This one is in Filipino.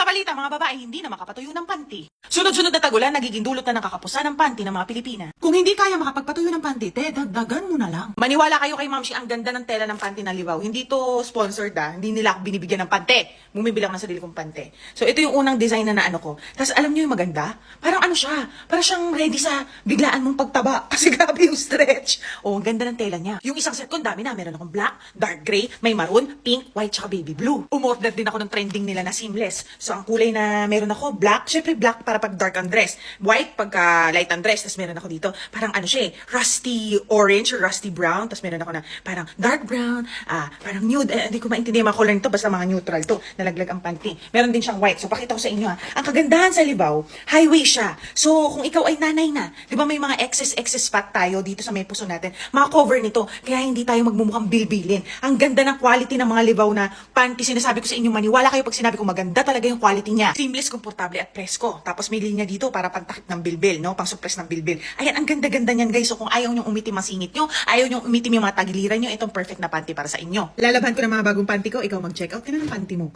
sa balita, mga babae hindi na makapatuyo ng panty. Sunod-sunod na tagulan, nagiging dulot na ng kakapusan ng panty ng mga Pilipina. Kung hindi kaya makapagpatuyo ng panty, te, dagdagan mo na lang. Maniwala kayo kay Mamshi, ang ganda ng tela ng panty ng libaw. Hindi to sponsored ah. Hindi nila ako binibigyan ng pante. Bumibili ako ng sarili kong pante. So, ito yung unang design na naano ko. Tapos, alam niyo yung maganda? Parang ano siya? Parang siyang ready sa biglaan mong pagtaba. Kasi grabe yung stretch. Oh, ang ganda ng tela niya. Yung isang set ko, dami na. Meron akong black, dark gray, may maroon, pink, white, tsaka baby blue. Umorder din ako ng trending nila na seamless. So, ang kulay na meron ako, black. Syempre, black para pag dark ang dress. White pagka light ang dress. Tapos meron ako dito, parang ano siya eh, rusty orange or rusty brown. Tapos meron ako na parang dark brown, ah, parang nude. Eh, hindi ko maintindihan mga color nito. Basta mga neutral to. Nalaglag ang panty. Meron din siyang white. So, pakita ko sa inyo ha. Ang kagandahan sa libaw, highway siya. So, kung ikaw ay nanay na, di ba may mga excess excess fat tayo dito sa may puso natin, mga-cover nito. Kaya hindi tayo magmumukhang bilbilin. Ang ganda ng quality ng mga libaw na panty. Sinasabi ko sa inyo, maniwala kayo pag sinabi ko maganda talaga yung quality niya. Seamless, komportable at presko. Tapos may linya dito para pagtakip ng bilbil, no? Pang suppress ng bilbil. Ayan, ang ganda-ganda niyan, guys. So, kung ayaw niyong umitim ang singit niyo, ayaw niyong umitim yung mga tagiliran niyo, itong perfect na panty para sa inyo. Lalaban ko ng mga bagong panty ko, ikaw mag-check out ka na ng panty mo.